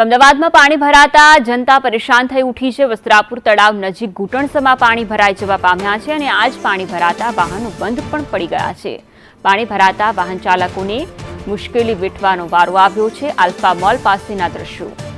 તો અમદાવાદમાં પાણી ભરાતા જનતા પરેશાન થઈ ઉઠી છે. વસ્ત્રાપુર તળાવ નજીક ઘૂંટણસમાં પાણી ભરાઈ જવા પામ્યા છે અને આ જ પાણી ભરાતા વાહનો બંધ પણ પડી ગયા છે. પાણી ભરાતા વાહન ચાલકોને મુશ્કેલી વેઠવાનો વારો આવ્યો છે. આલ્ફા મોલ પાસેના દ્રશ્યો.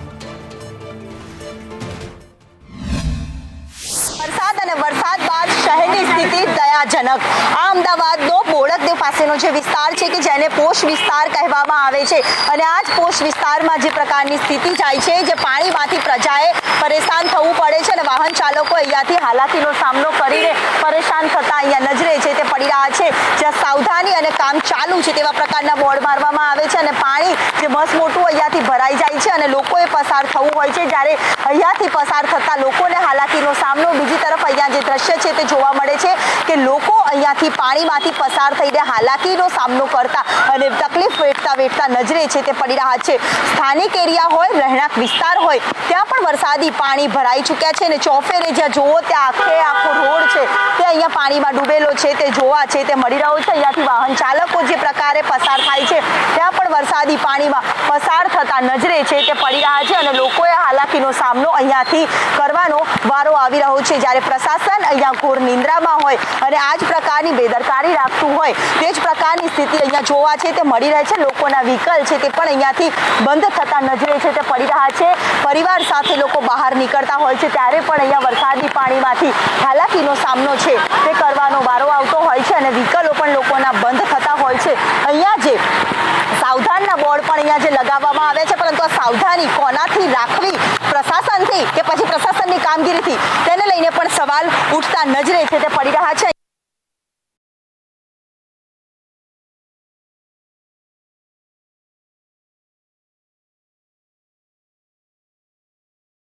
સ્થિતિ દયાજનક આ અમદાવાદનો બોળકદેવ પાસેનો જે વિસ્તાર છે કે જેને પોષ વિસ્તાર કહેવામાં આવે છે અને આ જ પોષ વિસ્તારમાં જે પ્રકારની સ્થિતિ જાય છે, જે પાણીમાંથી પ્રજાએ પરેશાન થવું પડે છે અને વાહન ચાલકો અહીંયાથી હાલાકીનો સામનો કરીને પરેશાન થતા અહીંયા નજરે છે તે પડી રહ્યા છે. જ્યાં સાવધાની અને કામ ચાલુ છે તેવા પ્રકારના બોર્ડ મારવામાં આવે છે અને પાણી જે મસ્ત મોટું અહીંયાથી ભરાઈ જાય છે અને લોકોએ પસાર થવું હોય છે. જ્યારે અહીંયાથી પસાર થતા લોકોને હાલાકીનો સામનો બીજી તરફ અહીંયા જે દ્રશ્ય છે તે જોવા મળે છે. કે લોકો અહીંયાથી પાણીમાંથી પસાર થઈને હાલાકીનો સામનો કરતા અને તકલીફ વેઠતા વેઠતા નજરે છે તે પડી રહ્યા છે. સ્થાનિક એરિયા હોય, રહેણાંક વિસ્તાર હોય, ત્યાં પણ વરસાદી પાણી ભરાઈ ચૂક્યા છે અને ચોફેરે જ્યાં જોવો ત્યાં આખે આખો રોડ છે. તે અહીંયા પાણીમાં ડૂબેલો છે, તે જોવા છે, તે મળી રહ્યો છે. અહીંયાથી વાહન ચાલકો જે પ્રકારે પસાર થાય છે, ત્યાં પણ વરસાદી પાણીમાં પસાર થતા નજરે છે તે પડી રહ્યા છે અને લોકોએ હાલાકીનો સામનો અહીંયાથી કરવાનો વારો આવી રહ્યો છે. જ્યારે પ્રશાસન અહીંયા ઘોર નિંદ્રામાં હોય અને આ જ પ્રકારની બેદરકારી રાખતું હોય, તે જ પ્રકારની સ્થિતિ અહીંયા જોવા છે તે મળી રહે છે. લોકોના વ્હીકલ છે તે પણ અહીંયાથી બંધ થતા નજરે છે તે પડી રહ્યા છે. પરિવાર સાથે લોકો બહાર નીકળતા હોય છે ત્યારે પણ અહીંયા વરસાદી પાણીમાંથી હાલાકીનો સામનો છે તે કરવાનો વારો આવતો હોય છે અને વ્હીકલો પણ લોકોના બંધ થતા હોય છે. અહીંયા જે પણ અહીંયા જે લગાવવામાં આવે છે, પરંતુ આ સાવધાની કોનાથી રાખવી? પ્રશાસનથી કે પછી પ્રશાસનની કામગીરીથી? તેને લઈને પણ સવાલ ઉઠતા નજરે છે તે પડી રહ્યા છે.